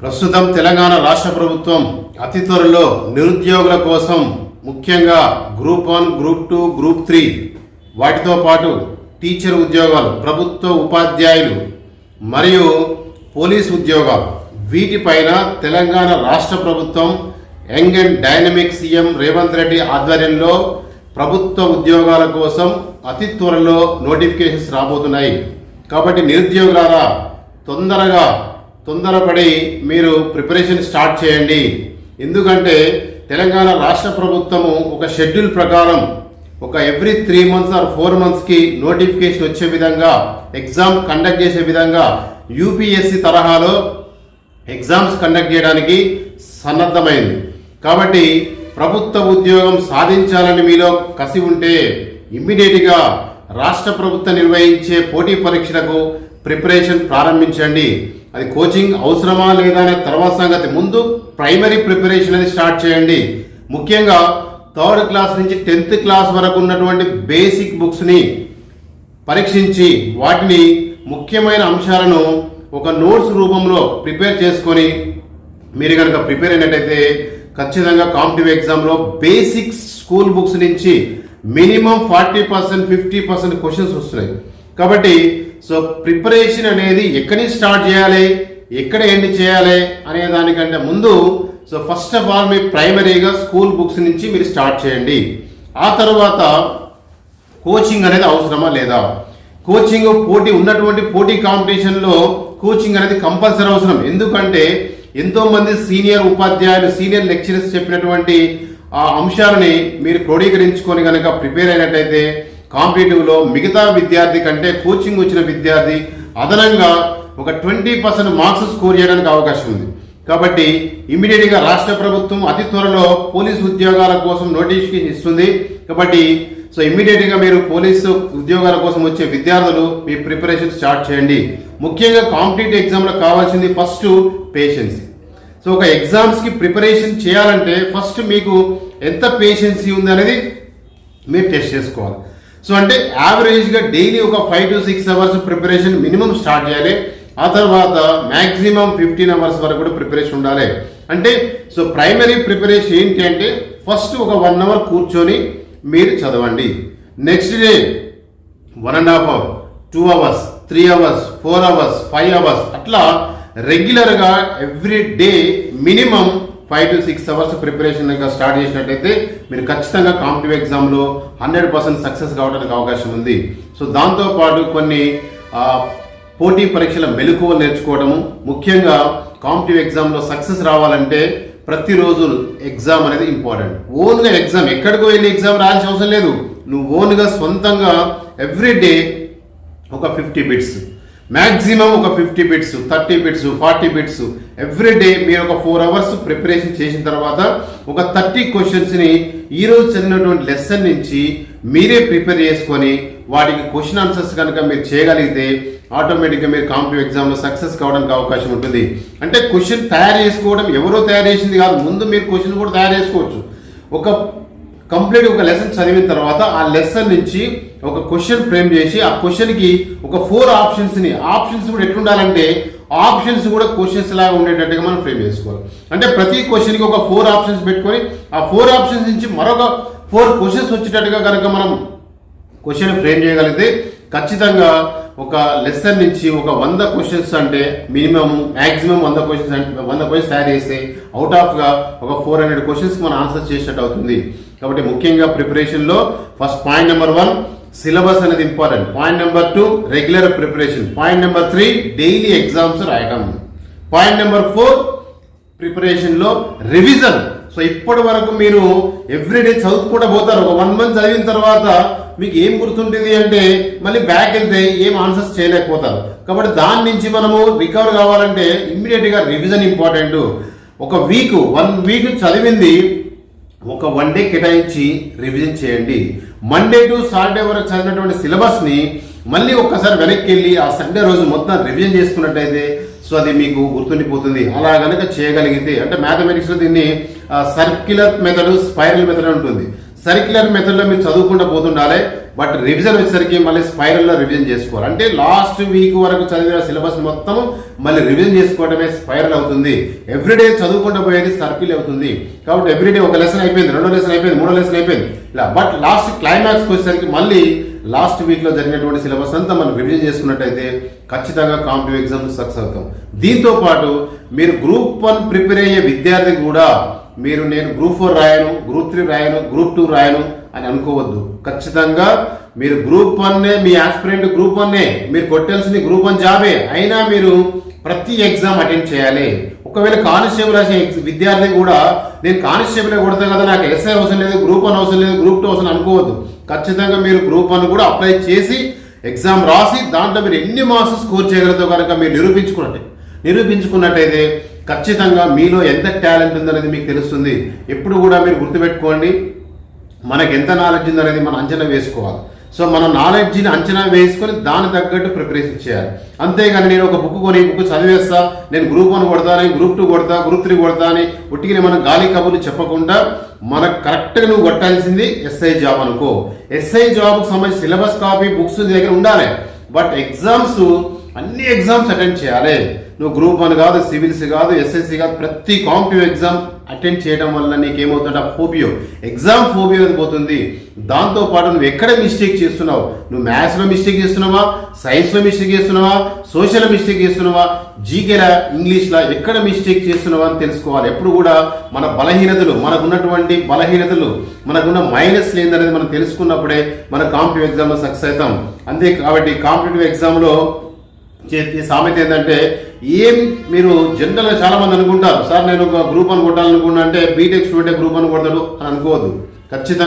ప్రస్తుతం తెలంగాణ రాష్ట్ర ప్రభుత్వం అతి త్వరలో నిరుద్యోగుల కోసం ముఖ్యంగా group one group two group three వాటితో పాటు టీచర్ ఉద్యోగాలు ప్రభుత్వ ఉపాధ్యాయులు మరియు పోలీస్ ఉద్యోగాలు. వీటిపైన తెలంగాణ రాష్ట్ర ప్రభుత్వం young and dynamic CM Revanth Reddy ఆధ్వర్యంలో ప్రభుత్వ ఉద్యోగాల కోసం అతి త్వరలో నోటిఫికేషన్స్ రాబోతున్నాయి. కాబట్టి నిరుద్యోగులారా తొందరగా తొందరపడి మీరు ప్రిపరేషన్ స్టార్ట్ చేయండి. ఎందుకంటే తెలంగాణ రాష్ట్ర ప్రభుత్వము ఒక షెడ్యూల్ ప్రకారం ఒక every three months or four మంత్స్కి నోటిఫికేషన్ వచ్చే విధంగా ఎగ్జామ్ కండక్ట్ చేసే విధంగా యూపీఎస్సి తరహాలో ఎగ్జామ్స్ కండక్ట్ చేయడానికి సన్నద్ధమైంది. కాబట్టి ప్రభుత్వ ఉద్యోగం సాధించాలని మీలో కసి ఉంటే ఇమ్మీడియట్గా రాష్ట్ర ప్రభుత్వం నిర్వహించే పోటీ పరీక్షలకు ప్రిపరేషన్ ప్రారంభించండి. అది కోచింగ్ అవసరమా లేదా అనే తర్వాత సంగతి. ముందు ప్రైమరీ ప్రిపరేషన్ అనేది స్టార్ట్ చేయండి. ముఖ్యంగా థర్డ్ క్లాస్ నుంచి టెన్త్ క్లాస్ వరకు ఉన్నటువంటి బేసిక్ బుక్స్ని పరీక్షించి వాటిని ముఖ్యమైన అంశాలను ఒక నోట్స్ రూపంలో ప్రిపేర్ చేసుకొని మీరు కనుక ప్రిపేర్ అయినట్టయితే ఖచ్చితంగా కాంపిటివ్ ఎగ్జామ్లో బేసిక్ స్కూల్ బుక్స్ నుంచి minimum forty percent fifty percent questions వస్తున్నాయి. కాబట్టి సో ప్రిపరేషన్ అనేది ఎక్కడి నుంచి స్టార్ట్ చేయాలి? ఎక్కడ ఎండ్ చేయాలి అనే దానికంటే ముందు సో ఫస్ట్ ఆఫ్ ఆల్ మీ ప్రైమరీగా స్కూల్ బుక్స్ నుంచి మీరు స్టార్ట్ చేయండి. ఆ తర్వాత కోచింగ్ అనేది అవసరమా లేదా? కోచింగ్ పోటీ ఉన్నటువంటి పోటీ కాంపిటీషన్లో కోచింగ్ అనేది కంపల్సరీ అవసరం. ఎందుకంటే ఎంతో మంది సీనియర్ ఉపాధ్యాయులు సీనియర్ లెక్చరర్స్ చెప్పినటువంటి ఆ అంశాలని మీరు క్రోడీకరించుకొని కనుక ప్రిపేర్ అయినట్టయితే కాంపిటేటివ్లో మిగతా విద్యార్థి కంటే కోచింగ్ వచ్చిన విద్యార్థి అదనంగా ఒక ట్వంటీ పర్సెంట్ మార్క్స్ స్కోర్ చేయడానికి అవకాశం ఉంది. కాబట్టి ఇమీడియట్గా రాష్ట్ర ప్రభుత్వం అతి త్వరలో పోలీసు ఉద్యోగాల కోసం నోటిఫికేషన్ ఇస్తుంది. కాబట్టి సో ఇమీడియట్గా మీరు పోలీసు ఉద్యోగాల కోసం వచ్చే విద్యార్థులు మీ ప్రిపరేషన్ స్టార్ట్ చేయండి. ముఖ్యంగా కాంపిటేటివ్ ఎగ్జామ్లో కావాల్సింది ఫస్ట్ పేషెన్సీ సో ఒక ఎగ్జామ్స్కి ప్రిపరేషన్ చేయాలంటే ఫస్ట్ మీకు ఎంత పేషెన్సీ ఉంది అనేది మీరు టెస్ట్ చేసుకోవాలి. సో అంటే యావరేజ్గా డైలీ ఒక five to six hours preparation minimum start చేయాలి. ఆ తర్వాత మ్యాక్సిమం ఫిఫ్టీన్ అవర్స్ వరకు కూడా ప్రిపరేషన్ ఉండాలి. అంటే సో ప్రైమరీ ప్రిపరేషన్ ఏంటి అంటే ఫస్ట్ ఒక వన్ అవర్ కూర్చొని మీరు చదవండి. Next day one and half hour two hours three hours four hours five hours అట్లా రెగ్యులర్గా every day minimum five to six hours preparation start చేసినట్టయితే మీరు ఖచ్చితంగా కాంపిటివ్ ఎగ్జామ్లో హండ్రెడ్ పర్సెంట్ సక్సెస్ కావడానికి అవకాశం ఉంది. సో దాంతోపాటు కొన్ని పోటీ పరీక్షల మెలకువలు నేర్చుకోవడము ముఖ్యంగా కాంపిటివ్ ఎగ్జామ్లో సక్సెస్ రావాలంటే ప్రతిరోజు ఎగ్జామ్ అనేది ఇంపార్టెంట్ ఓన్గా ఎగ్జామ్ ఎక్కడికి వెళ్ళి ఎగ్జామ్ రాయాల్సిన అవసరం లేదు. నువ్వు ఓన్గా సొంతంగా ఎవ్రీడే ఒక ఫిఫ్టీ బిట్స్ మ్యాక్సిమం ఒక fifty bits thirty bits forty bits every day మీరు ఒక ఫోర్ అవర్స్ ప్రిపరేషన్ చేసిన తర్వాత ఒక థర్టీ క్వశ్చన్స్ని ఈరోజు చదివినటువంటి లెసన్ నుంచి మీరే ప్రిపేర్ చేసుకొని వాటికి క్వశ్చన్ ఆన్సర్స్ కనుక మీరు చేయగలిగితే ఆటోమేటిక్గా మీరు కాంపిటేటివ్ ఎగ్జామ్లో సక్సెస్ కావడానికి అవకాశం ఉంటుంది. అంటే క్వశ్చన్ తయారు చేసుకోవడం ఎవరో తయారు చేసింది కాదు. ముందు మీరు క్వశ్చన్ కూడా తయారు చేసుకోవచ్చు. ఒక కంప్లీట్ ఒక లెసన్ చదివిన తర్వాత ఆ లెసన్ నుంచి ఒక క్వశ్చన్ ఫ్రేమ్ చేసి ఆ క్వశ్చన్కి ఒక ఫోర్ ఆప్షన్స్ని ఆప్షన్స్ కూడా ఎట్లుండాలంటే ఆప్షన్స్ కూడా క్వశ్చన్స్ లాగా ఉండేటట్టుగా మనం ఫ్రేమ్ చేసుకోవాలి. అంటే ప్రతి క్వశ్చన్కి ఒక ఫోర్ ఆప్షన్స్ పెట్టుకొని ఆ ఫోర్ ఆప్షన్స్ నుంచి మరొక ఫోర్ క్వశ్చన్స్ వచ్చేటట్టుగా కనుక మనం క్వశ్చన్ ఫ్రేమ్ చేయగలిగితే ఖచ్చితంగా ఒక లెసన్ నుంచి ఒక వంద క్వశ్చన్స్ అంటే మినిమం మ్యాక్సిమం వంద క్వశ్చన్స్ అంటే వంద క్వశ్చన్స్ తయారు చేస్తే అవుట్ ఆఫ్గా ఒక ఫోర్ హండ్రెడ్ క్వశ్చన్స్కి మనం ఆన్సర్ చేసినట్టు అవుతుంది. కాబట్టి ముఖ్యంగా ప్రిపరేషన్లో first point number one syllabus అనేది important point number two regular preparation point number three daily exams రాయడం పాయింట్ నెంబర్ ఫోర్ ప్రిపరేషన్లో రివిజన్ సో ఇప్పటి వరకు మీరు ఎవ్రీడే చదువుకుంటూ పోతారు. ఒక వన్ మంత్ చదివిన తర్వాత మీకు ఏం గుర్తుంటుంది అంటే మళ్ళీ బ్యాక్ వెళ్తే ఏం ఆన్సర్స్ చేయలేకపోతారు. కాబట్టి దాని నుంచి మనము రికవర్ కావాలంటే ఇమ్మీడియట్గా రివిజన్ ఇంపార్టెంట్ ఒక వీక్ వన్ వీక్ చదివింది ఒక వన్ డే కేటాయించి రివిజన్ చేయండి. మండే టు సాటర్డే వరకు చదివినటువంటి సిలబస్ని మళ్ళీ ఒక్కసారి వెనక్కి వెళ్ళి ఆ సండే రోజు మొత్తం రివిజన్ చేసుకున్నట్టయితే సో అది మీకు గుర్తుండిపోతుంది. అలా కనుక చేయగలిగితే అంటే మ్యాథమెటిక్స్లో దీన్ని సర్క్యులర్ మెథడ్ స్పైరల్ మెథడ్ ఉంటుంది. సర్క్యులర్ మెథడ్లో మీరు చదువుకుంటూ పోతుండాలి బట్ రివిజన్ వచ్చేసరికి మళ్ళీ స్పైరల్లో రివిజన్ చేసుకోవాలి. అంటే లాస్ట్ వీక్ వరకు చదివిన సిలబస్ మొత్తం మళ్ళీ రివిజన్ చేసుకోవడమే స్పైరల్ అవుతుంది. ఎవ్రీడే చదువుకుంటూ పోయేది సర్కిల్ అవుతుంది. కాబట్టి ఎవ్రీడే ఒక లెసన్ అయిపోయింది రెండో లెసన్ అయిపోయింది మూడో లెసన్ అయిపోయింది. ఇలా బట్ లాస్ట్ క్లైమాక్స్కి వచ్చేసరికి మళ్ళీ లాస్ట్ వీక్లో జరిగినటువంటి సిలబస్ అంతా మనం రివిజన్ చేసుకున్నట్టయితే ఖచ్చితంగా కాంపిటివ్ ఎగ్జామ్స్ సక్సెస్ అవుతాం. దీంతో పాటు మీరు గ్రూప్ వన్ ప్రిపేర్ అయ్యే విద్యార్థి కూడా మీరు నేను గ్రూప్ ఫోర్ రాయను గ్రూప్ త్రీ రాయను గ్రూప్ టూ రాయను అని అనుకోవద్దు. ఖచ్చితంగా మీరు గ్రూప్ వన్నే మీ ఆస్పిరెంట్ గ్రూప్ వన్నే మీరు కొట్టాల్సింది గ్రూప్ వన్ జాబే. అయినా మీరు ప్రతి ఎగ్జామ్ అటెండ్ చేయాలి. ఒకవేళ కానిస్టేబుల్ రాసే విద్యార్థి కూడా నేను కానిస్టేబుల్ కొడతాను కదా నాకు ఎస్ఐ అవసరం లేదు గ్రూప్ వన్ అవసరం లేదు గ్రూప్ టూ అవసరం అనుకోవద్దు. ఖచ్చితంగా మీరు గ్రూప్ వన్ కూడా అప్లై చేసి ఎగ్జామ్ రాసి దాంట్లో మీరు ఎన్ని మార్క్స్ స్కోర్ చేయగలతో కనుక మీరు నిరూపించుకున్నట్టే నిరూపించుకున్నట్టయితే ఖచ్చితంగా మీలో ఎంత టాలెంట్ ఉందనేది మీకు తెలుస్తుంది. ఎప్పుడు కూడా మీరు గుర్తుపెట్టుకోండి మనకు ఎంత నాలెడ్జ్ ఉందనేది మనం అంచనా వేసుకోవాలి. సో మనం నాలెడ్జ్ని అంచనా వేసుకొని దాని తగ్గట్టు ప్రిపరేషన్ చేయాలి. అంతేగాని నేను ఒక బుక్ కొని బుక్ చదివేస్తా నేను గ్రూప్ వన్ కొడతాను గ్రూప్ టూ కొడతా గ్రూప్ త్రీ కొడతా అని ఉట్టికి మనం గాలి కబుర్లు చెప్పకుండా మనకు కరెక్ట్గా నువ్వు కొట్టాల్సింది ఎస్ఐ జాబ్ అనుకో. ఎస్ఐ జాబ్కి సంబంధించి సిలబస్ కాపీ బుక్స్ దగ్గర ఉండాలి. బట్ ఎగ్జామ్స్ అన్ని ఎగ్జామ్స్ అటెండ్ చేయాలి. నువ్వు గ్రూప్ వన్ కాదు సివిల్స్ కాదు ఎస్ఎస్సి కాదు ప్రతి కాంపిటివ్ ఎగ్జామ్ అటెండ్ చేయడం వల్ల నీకు ఆ ఫోబియో. ఎగ్జామ్ ఫోబియో అని పోతుంది? దాంతో పాటు నువ్వు ఎక్కడ మిస్టేక్ చేస్తున్నావు? నువ్వు మ్యాథ్స్లో మిస్టేక్ చేస్తున్నావా? సైన్స్లో మిస్టేక్ చేస్తున్నావా? సోషల్ మిస్టేక్ చేస్తున్నావా? జీకేలా ఇంగ్లీష్లా ఎక్కడ మిస్టేక్ చేస్తున్నావా అని తెలుసుకోవాలి. ఎప్పుడు కూడా మన బలహీనతలు మనకున్నటువంటి బలహీనతలు మనకున్న మైనస్ ఏందనేది మనం తెలుసుకున్నప్పుడే మన కాంపిటేటివ్ ఎగ్జామ్లో సక్సెస్ అవుతాం. అంతే కాబట్టి కాంపిటేటివ్ ఎగ్జామ్లో చేతి సామెత ఏంటంటే ఏం మీరు జనరల్గా చాలా మంది అనుకుంటారు సార్ నేను ఒక గ్రూప్ అని కొట్టాలనుకున్నా అంటే బీటెక్ స్టూడెంట్ గ్రూప్ అని కొడతాడు అని అనుకోవద్దు. ఖచ్చితంగా